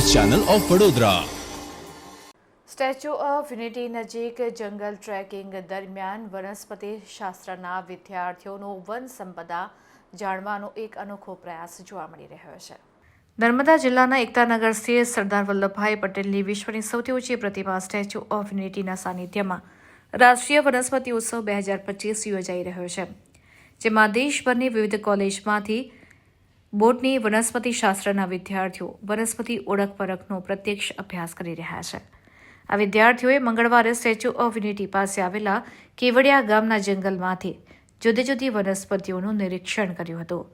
Channel of Vadodara. Statue of unity નજીક જંગલ tracking દરમિયાન વનસ્પતિ શાસ્ત્રના વિદ્યાર્થીઓનો વન સંપદા જાણવાનો એક અનોખો પ્રયાસ જોવા મળી રહ્યો છે. નર્મદા જિલ્લાના એકતાનગર સ્થિત સરદાર વલ્લભભાઈ પટેલની વિશ્વની સૌથી ઊંચી પ્રતિમા સ્ટેચ્યુ ઓફ યુનિટીના સાનિધ્યમાં રાષ્ટ્રીય વનસ્પતિ ઉત્સવ બે હજાર પચીસ યોજાઈ રહ્યો છે, જેમાં દેશભરની વિવિધ કોલેજમાંથી બોટની વનસ્પતિ શાસ્ત્રના વિદ્યાર્થીઓ વનસ્પતિ ઓળખ પરખનો પ્રત્યક્ષ અભ્યાસ કરી રહ્યા છે. આ વિદ્યાર્થીઓએ મંગળવારે સ્ટેચ્યુ ઓફ યુનિટી પાસે આવેલા કેવડિયા ગામના જંગલમાંથી જુદી જુદી વનસ્પતિઓનું નિરીક્ષણ કર્યું હતું.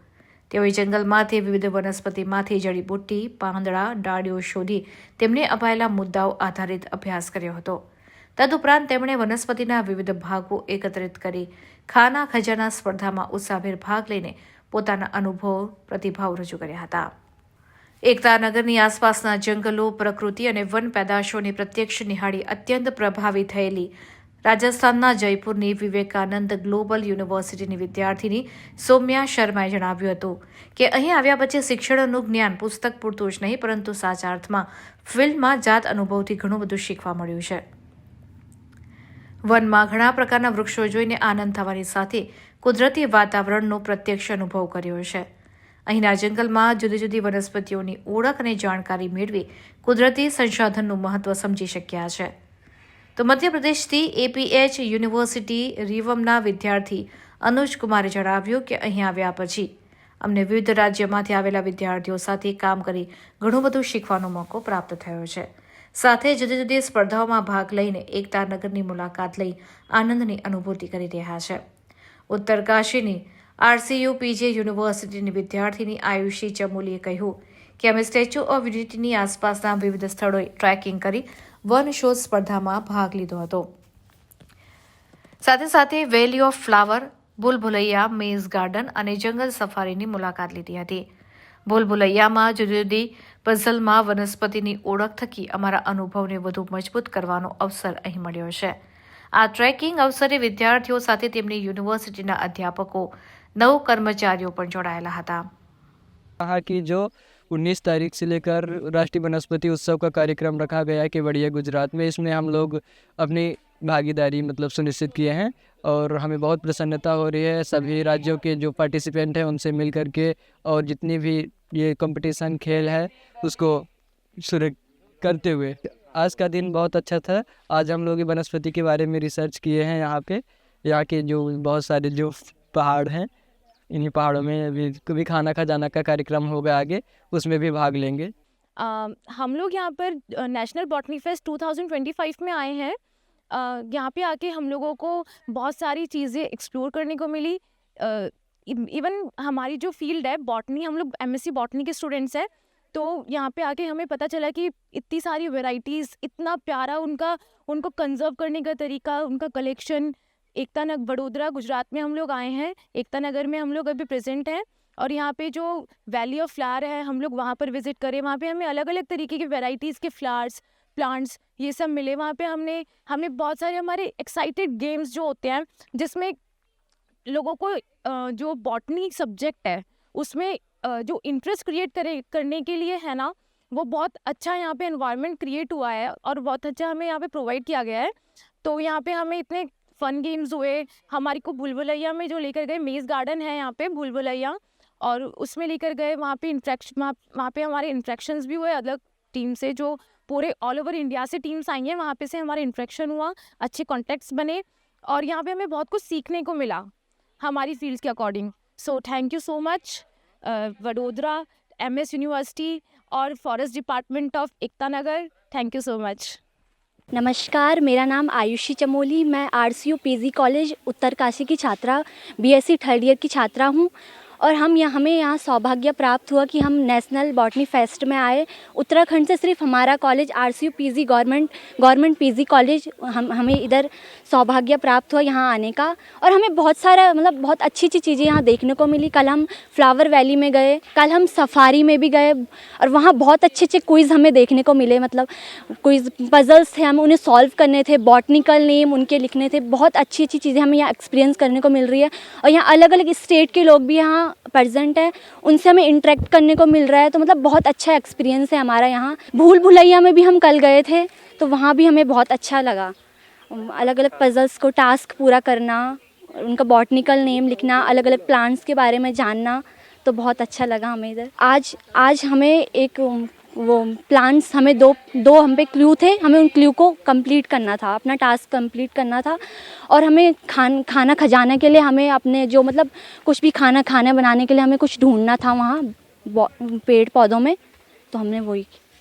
તેઓએ જંગલમાંથી વિવિધ વનસ્પતિમાંથી જડીબુટ્ટી પાંદડા, ડાળીઓ શોધી તેમને અપાયેલા મુદ્દાઓ આધારિત અભ્યાસ કર્યો હતો. તદુપરાંત તેમણે વનસ્પતિના વિવિધ ભાગો એકત્રિત કરી ખાના ખજાના સ્પર્ધામાં ઉત્સાહભેર ભાગ લઈને પોતાના અનુભવ, પ્રતિભાવ રજૂ કર્યા હતા. એકતાનગરની આસપાસના જંગલો, પ્રકૃતિ અને વન પેદાશોની પ્રત્યક્ષ નિહાળી અત્યંત પ્રભાવિત થયેલી રાજસ્થાનના જયપુરની વિવેકાનંદ ગ્લોબલ યુનિવર્સિટીની વિદ્યાર્થીની સૌમ્યા શર્માએ જણાવ્યું હતું કે અહીં આવ્યા પછી શિક્ષણનું જ્ઞાન પુસ્તક પૂરતું જ નહીં, પરંતુ સાચા અર્થમાં ફિલ્ડમાં જાત અનુભવથી ઘણું બધું શીખવા મળ્યું છે. વનમાં ઘણા પ્રકારના વૃક્ષો જોઈને આનંદ થવાની સાથે કુદરતી વાતાવરણનો પ્રત્યક્ષ અનુભવ કર્યો છે. અહીંના જંગલમાં જુદી જુદી વનસ્પતિઓની ઓળખ અને જાણકારી મેળવી કુદરતી સંસાધનનું મહત્વ સમજી શક્યા છે. તો મધ્યપ્રદેશથી એપીએચ યુનિવર્સિટી રીવમના વિદ્યાર્થી અનુજ કુમારે જણાવ્યું કે અહીં આવ્યા પછી અમને વિવિધ રાજ્યમાંથી આવેલા વિદ્યાર્થીઓ સાથે કામ કરી ઘણું બધું શીખવાનો મોકો પ્રાપ્ત થયો છે. સાથે જુદી જુદી સ્પર્ધાઓમાં ભાગ લઈને એકતાનગરની મુલાકાત લઈ આનંદની અનુભૂતિ કરી રહ્યા છે. ઉત્તરકાશીની આરસીયુ પીજે યુનિવર્સિટીની વિદ્યાર્થીની આયુષી ચમોલીએ કહ્યું કે અમે સ્ટેચ્યુ ઓફ યુનિટીની આસપાસના વિવિધ સ્થળોએ ટ્રેકિંગ કરી વન શોધ સ્પર્ધામાં ભાગ લીધો હતો. સાથે સાથે valley of flower Bhool Bhulaiyaa maze garden અને જંગલ સફારીની મુલાકાત લીધી હતી. ભૂલભુલૈયામાં જુદી જુદી પઝલમાં વનસ્પતિની ઓળખ થકી અમારા અનુભવને વધુ મજબૂત કરવાનો અવસર અહીં મળ્યો છે. આ ટ્રેકિંગ અવસરે વિદ્યાર્થીઓ સાથે તેમની યુનિવર્સિટીના અધ્યાપકો નવ કર્મચારીઓ પણ જોડાયેલા હતા कहा कि जो 19 तारीख से लेकर राष्ट्रीय वनस्पति उत्सव का कार्यक्रम रखा गया है केवड़िया गुजरात में इसमें हम लोग अपनी भागीदारी मतलब सुनिश्चित किए हैं और हमें बहुत प्रसन्नता हो रही है सभी राज्यों के जो पार्टिसिपेंट हैं उनसे मिल कर के और जितनी भी ये कंपटीशन खेल है उसको शुरू करते हुए आज का दिन बहुत अच्छा था। आज हम लोग वनस्पति के बारे में रिसर्च किए हैं यहाँ पे। यहाँ के जो बहुत सारे जो पहाड़ हैं इन्हीं पहाड़ों में अभी कभी खाना खजाना का कार्यक्रम होगा आगे उसमें भी भाग लेंगे। अ, हम लोग यहाँ पर नेशनल बॉटनी फेस्ट 2025 में आए हैं। यहाँ पे आके हम लोगों को बहुत सारी चीज़ें एक्सप्लोर करने को मिली। इवन हमारी जो फ़ील्ड है बॉटनी हम लोग एमएससी बॉटनी के स्टूडेंट्स हैं। तो यहाँ पे आके हमें पता चला कि इतनी सारी वेराइटीज़ इतना प्यारा उनका, उनको कंजर्व करने का तरीका, उनका कलेक्शन एकता नगर वडोदरा, गुजरात में हम लोग आए हैं, एकता नगर में हम लोग अभी प्रेजेंट हैं और यहाँ पे जो वैली ऑफ़ फ्लावर है, हम लोग वहाँ पर विज़िट करें। वहाँ पे हमें अलग अलग तरीके के वेराइटीज़ के फ्लावर्स प्लांट्स ये सब मिले। वहाँ पे हमने हमने बहुत सारे हमारे एक्साइटेड गेम्स जो होते हैं, जिसमें लोगों को जो बॉटनी सब्जेक्ट है, उसमें जो इंटरेस्ट क्रिएट करे, करने के लिए है ना, वो बहुत अच्छा यहाँ पे एनवायरनमेंट क्रिएट हुआ है और बहुत अच्छा हमें यहाँ पे प्रोवाइड किया गया है। तो यहाँ पे हमें इतने फन गेम्स हुए, हमारी को भूलभुलैया में जो लेकर गए मेज़ गार्डन है यहाँ पे भूलभुलैया और उसमें लेकर गए, वहाँ पे इंट्रैक्शन वहाँ पे हमारे इंट्रैक्शंस भी हुए अलग टीम से जो पूरे ऑल ओवर इंडिया से टीम्स आई हैं, वहाँ पे से हमारा इंट्रैक्शन हुआ, अच्छे कॉन्टैक्ट्स बने और यहाँ पे हमें बहुत कुछ सीखने को मिला हमारी फील्ड्स के according so thank you so much Vadodara M S university और forest department of Ekta Nagar. Thank you so much नमस्कार, मेरा नाम आयुषी चमोली, मैं R C U P G college Uttarkashi की छात्रा B S C third year की छात्रा हूँ। और हम यहाँ, हमें यहाँ सौभाग्य प्राप्त हुआ कि हम नेशनल बॉटनी फेस्ट में आए। उत्तराखंड से सिर्फ़ हमारा college R C U P G government government P G college, हम, हमें इधर सौभाग्य प्राप्त हुआ यहाँ आने का। और हमें बहुत सारा मतलब बहुत अच्छी अच्छी चीज़ें यहाँ देखने को मिली। कल हम फ्लावर वैली में गए, कल हम सफारी में भी गए और वहाँ बहुत अच्छे अच्छे क्विज़ हमें देखने को मिले। मतलब क्विज़, पजल्स थे, हमें उन्हें सॉल्व करने थे, बॉटनिकल नेम उनके लिखने थे। बहुत अच्छी अच्छी चीज़ें हमें यहाँ एक्सपीरियंस करने को मिल रही है। और यहाँ अलग अलग स्टेट के लोग भी यहाँ प्रेजेंट है, उनसे हमें इंटरेक्ट करने को मिल रहा है तो मतलब बहुत अच्छा एक्सपीरियंस है हमारा यहाँ। भूल भुलैया में भी हम कल गए थे तो वहाँ भी हमें बहुत अच्छा लगा। अलग अलग पजल्स को टास्क पूरा करना, उनका बॉटनिकल नेम लिखना अलग अलग प्लांट्स के बारे में जानना तो बहुत अच्छा लगा हमें इधर। आज आज हमें एक वो प्लांट्स हमें दो दो हम पे क्ल्यू थे, हमें उन क्ल्यू को कंप्लीट करना था, अपना टास्क कंप्लीट करना था और हमें खान, खाना खजाने के लिए हमें अपने जो मतलब कुछ भी खाना खाना बनाने के लिए हमें कुछ ढूंढना था वहाँ पेड़ पौधों में तो हमने वही